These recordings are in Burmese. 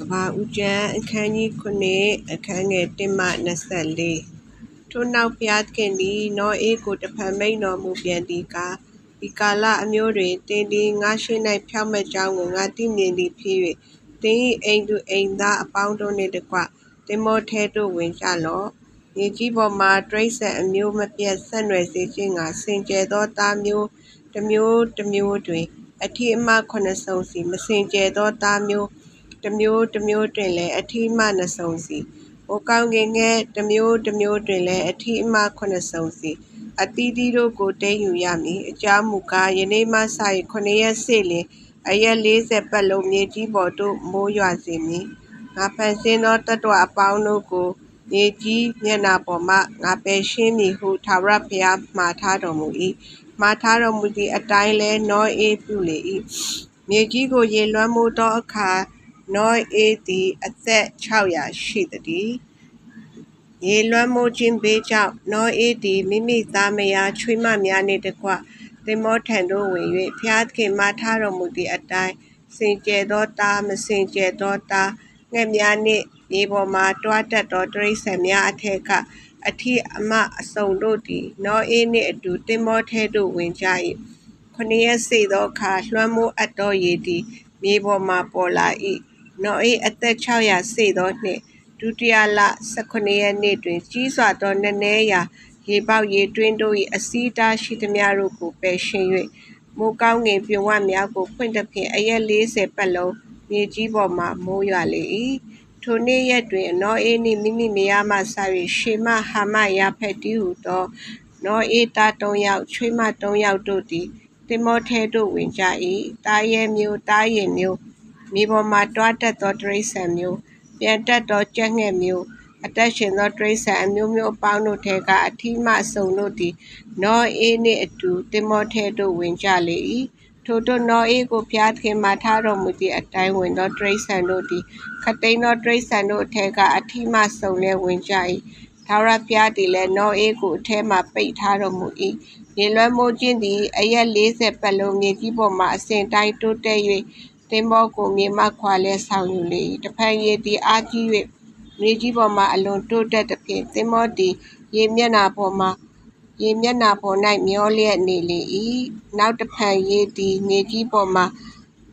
ကဘာဦးကျမ်းအခန်းကြီး9အခန်းငယ်1မှ24ထို့နောက်ဘုရားသခင်သည်နောအေးကိုတဖန်မိန်တော်မူပြန်သည်ကားဒီကာလအမျိုးတွင်တင်းဒီငါရှိ၌ဖြောက်မဲ့ကြောင်းကိုငါသိမြင်သည်ဖြစ်၍တင်း၏အိမ်သူအိမ်သားအပေါင်းတို့နှင့်တကွတင်မောထဲသို့ဝင်ကြလော့မြေကြီးပေါ်မှာတရိษံအမျိုးမပြတ်ဆက်နွယ်စေခြင်းကစင်ကြယ်သောသားမျိုးတစ်မျိုးတစ်မျိုးတွင်အထီးအမှခုနှစ်စုံစီမစင်ကြယ်သောသားမျိုး တစ်မျိုးတစ်မျိုးတွင်လည်းအထီးအမှနှစ်စုံစီ။ဟိုကောင်းကင်ငယ်တစ်မျိုးတစ်မျိုးတွင်လည်းအထီးအမှခုနှစ်စုံစီ။အသီးသီးတို့ကိုတဲယူရမည်။အကြောင်းမူကားယနေ့မှစ၍ခုနှစ်ရက်စေလျှင်အရက်40ပတ်လုံးမြေကြီးပေါ်သို့မိုးရွာစေမည်။ငါဖန်ဆင်းသောတတ္တဝအပေါင်းတို့ကိုမြေကြီးမျက်နှာပေါ်မှငါပယ်ရှင်းမည်ဟုထာဝရဘုရားမှာထားတော်မူ၏။မှာထားတော်မူသည့်အတိုင်းလည်းနောအေးပြုလေ၏။မြေကြီးကိုရေလွှမ်းမိုးသောအခါ နောအေးသည် အသက်600ရှိသည်။ရေလွှမ်းမိုးခြင်းဘေးကြောင့်နောအေးသည်မိမိသားမယားချွေးမများနှင့်တကွသင်္ဘောထံသို့ဝင်၍ဖျားသခင်မှာထားတော်မူသည့်အတိုင်းစင်ကြယ်သောသားမစင်ကြယ်သောသားငှက်များနှင့်မြေပေါ်မှတွားတက်သောတိရစ္ဆာန်များအထက်ကအထီးအမအစုံတို့သည်နောအေးနှင့်အတူသင်္ဘောထဲသို့ဝင်ကြ၏။ခုနှစ်ရက်စေသောအခါလွှမ်းမိုးအပ်သောရေသည်မြေပေါ်မှပေါ်လာ၏။ နောအေးအသက်600စေသောနှစ်ဒုတိယလ18ရက်နေ့တွင် ကြီးစွာသောနည်းနည်းရာရေပေါက်ရေတွင်းတို့၏အစီးတားရှိသမျှတို့ကိုပယ်ရှင်း၍မိုးကောင်းငင်ပြဝတ်များကိုဖွင့်သဖြင့်အရက်40ပတ်လုံးမြေကြီးပေါ်မှမိုးရွာလေ၏။ထိုနေ့ရက်တွင်နောအေးနှင့်မိမိမယားမှစ၍ရှေမဟာမယာဖက်တီဟုသောနောအေးသား၃ယောက်ချွေးမ၃ယောက်တို့သည်သင်္ဘောထဲသို့ဝင်ကြ၏။တာရဲမျိုးတာရင်မျိုး မြေပေါ်မှာတွားတက်သောတိရစ္ဆာန်မျိုး၊ပြန်တက်သောကြက်ငှက်မျိုး၊အသက်ရှင်သောတိရစ္ဆာန်အမျိုးမျိုးအပေါင်းတို့ထဲက အထီးမှအစုံတို့သည် နောဧနှင့်အတူ သင်္ဘောထဲသို့ ဝင်ကြလေ၏။ထိုသို့ နောဧကို ဘုရားသခင်မှာ ထားတော်မူသည့်အတိုင်း ဝင်သောတိရစ္ဆာန်တို့သည် ခပ်သိမ်းသော တိရစ္ဆာန်တို့အထဲက အထီးမှအစုံလည်း ဝင်ကြ၏။ထာဝရဘုရားသည်လည်း နောဧကို အထဲမှာ ပိတ်ထားတော်မူ၏။ရေလွှမ်းမိုးခြင်းသည် အရက်လေးဆယ်ပတ်လုံး မြေကြီးပေါ်မှာ အစဉ်အတိုင်း တိုးတက်၍ သင်္ဘောကိုမြေမှခွာလဲဆောင်ယူလေ၏။တဖန်ရေသည်အားကြီး၍မြေကြီးပေါ်မှအလွန်တိုးတက်သဖြင့်သင်္ဘောသည်ရေမျက်နှာပေါ်မှရေမျက်နှာပေါ်၌မျောလျက်နေလေ၏။နောက်တဖန်ရေသည်မြေကြီးပေါ်မှ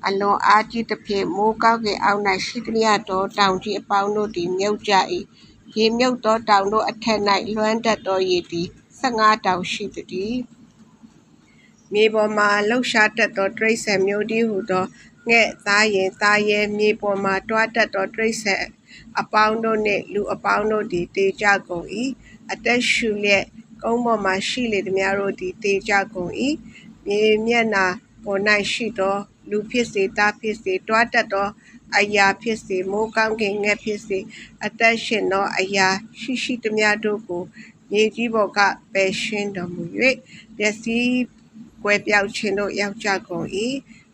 အလွန်အားကြီးသဖြင့်မိုးကောင်းကင်အောက်၌ရှိသမျှသောတောင်ကြီးအပေါင်းတို့သည်မြုပ်ကြ၏။ရေမြုပ်သောတောင်တို့အထက်၌လွှမ်းတတ်သောရေသည်15တောင်ရှိသည်။မြေပေါ်မှလှုပ်ရှားတတ်သောတရိษံမျိုးတည်းဟုသော ငှက်သားရင်သားရဲမြေပေါ်မှတွားတတ်သောတရိษံအပေါင်းတို့နှင့်လူအပေါင်းတို့သည်တေကြကုန်၏။အသက်ရှူလျက်ကုန်းပေါ်မှရှိလေသမျှတို့သည်တေကြကုန်၏။မြေမျက်နှာပေါ်၌ရှိသော လူဖြစ်စေသားဖြစ်စေတွားတက်သောအရာဖြစ်စေမိုးကောင်းကင်ငှက်ဖြစ်စေအသက်ရှင်သောအရာရှိရှိသမျှတို့ကိုမြေကြီးပေါ်ကပယ်ရှင်းတော်မူ၍ပျက်စီးကွယ်ပြောက်ခြင်းတို့ရောက်ကြကုန်၏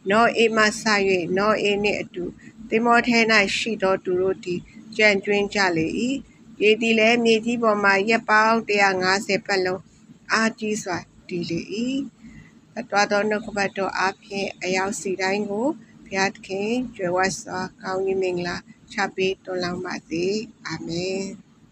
နောအေမဆ၍နောအေနှင့်အတူသင်္ဘောထဲ၌ရှိသောသူတို့သည်ကြံ့ကျွင်းကြလေ၏ရေသည်လည်းမြေကြီးပေါ်မှရက်ပေါင်း150ပတ်လုံးအာကြီးစွာတည်လေ၏အတော်သောနှုတ်ကပတ်တော်အပြင်အရောက်စီတိုင်းကိုဘုရားသခင်ကြွယ်ဝစွာကောင်းကြီးမင်္ဂလာချပေးတော်လောင်းပါစေအာမင်